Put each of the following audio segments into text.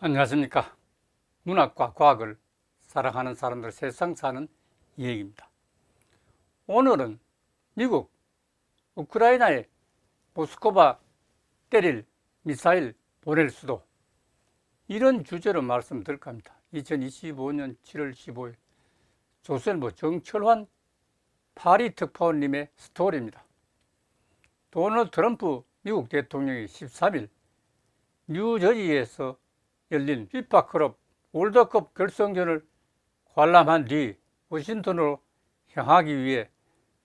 안녕하십니까. 문학과 과학을 사랑하는 사람들 세상 사는 이야기입니다. 오늘은 미국 우크라이나에 모스크바 때릴 미사일 보낼 수도 이런 주제로 말씀드릴까 합니다. 2025년 7월 15일 조선일보 정철환 파리 특파원님의 스토리입니다. 도널드 트럼프 미국 대통령이 13일 뉴저지에서 열린 피파 클럽 월드컵 결승전을 관람한 뒤 워싱턴으로 향하기 위해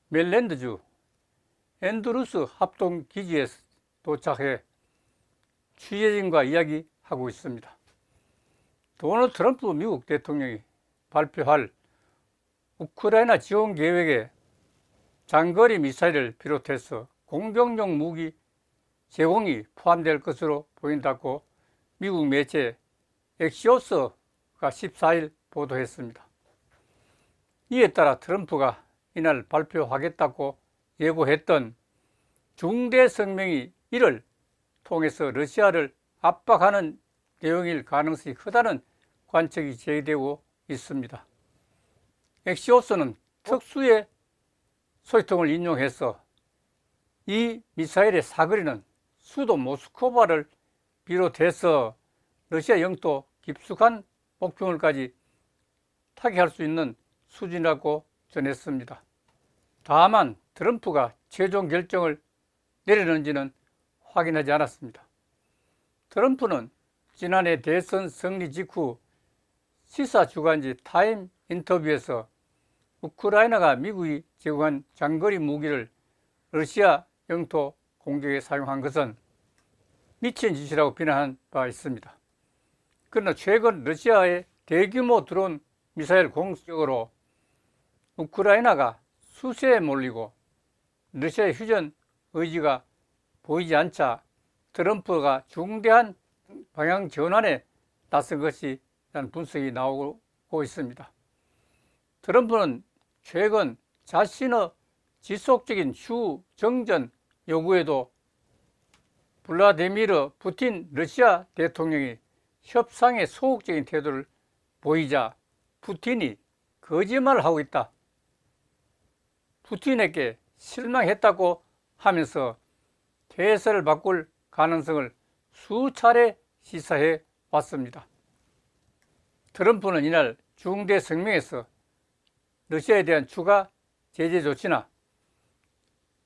멜랜드주 앤드루스 합동 기지에 도착해 취재진과 이야기 하고 있습니다. 도널드 트럼프 미국 대통령이 발표할 우크라이나 지원 계획에 장거리 미사일을 비롯해서 공격용 무기 제공이 포함될 것으로 보인다고 미국 매체 엑시오스가 14일 보도했습니다. 이에 따라 트럼프가 이날 발표하겠다고 예고했던 중대 성명이 이를 통해서 러시아를 압박하는 내용일 가능성이 크다는 관측이 제기되고 있습니다. 엑시오스는 특수의 소식통을 인용해서 이 미사일의 사거리는 수도 모스크바를 비롯해서 러시아 영토 깊숙한 목표물까지 타격할 수 있는 수준이라고 전했습니다. 다만 트럼프가 최종 결정을 내리는지는 확인하지 않았습니다. 트럼프는 지난해 대선 승리 직후 시사 주간지 타임 인터뷰에서 우크라이나가 미국이 제공한 장거리 무기를 러시아 영토 공격에 사용한 것은 미친 짓이라고 비난한 바 있습니다. 그러나 최근 러시아의 대규모 드론 미사일 공격으로 우크라이나가 수세에 몰리고 러시아의 휴전 의지가 보이지 않자 트럼프가 중대한 방향 전환에 나선 것이라는 분석이 나오고 있습니다. 트럼프는 최근 자신의 지속적인 휴 정전 요구에도 블라디미르 푸틴 러시아 대통령이 협상에 소극적인 태도를 보이자 푸틴이 거짓말을 하고 있다. 푸틴에게 실망했다고 하면서 대세를 바꿀 가능성을 수차례 시사해 왔습니다. 트럼프는 이날 중대 성명에서 러시아에 대한 추가 제재 조치나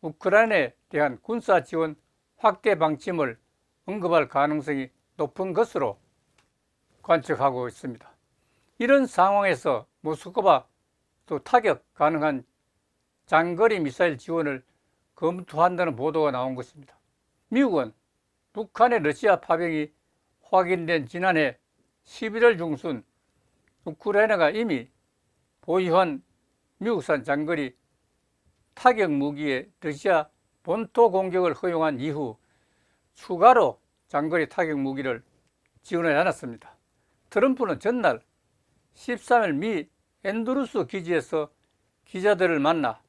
우크라이나에 대한 군사 지원 확대 방침을 언급할 가능성이 높은 것으로 관측하고 있습니다. 이런 상황에서 모스크바 또 타격 가능한 장거리 미사일 지원을 검토한다는 보도가 나온 것입니다. 미국은 북한의 러시아 파병이 확인된 지난해 11월 중순 우크라이나가 이미 보유한 미국산 장거리 타격 무기의 러시아 본토 공격을 허용한 이후 추가로 장거리 타격 무기를 지원하지 않았습니다. 트럼프는 전날 13일 미 앤드루스 기지에서 기자들을 만나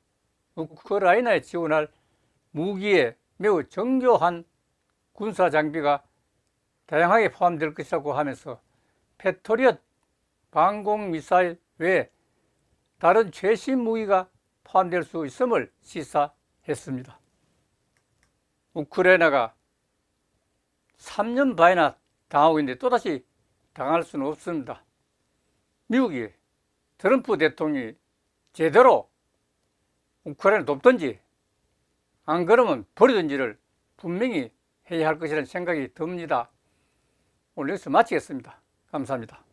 우크라이나에 지원할 무기에 매우 정교한 군사 장비가 다양하게 포함될 것이라고 하면서 패토리엇 방공 미사일 외에 다른 최신 무기가 포함될 수 있음을 시사했습니다. 우크라이나가 3년 반이나 당하고 있는데 또다시 당할 수는 없습니다. 미국이 트럼프 대통령이 제대로 우크라이나 돕든지 안 그러면 버리든지를 분명히 해야 할 것이라는 생각이 듭니다. 오늘 여기서 마치겠습니다. 감사합니다.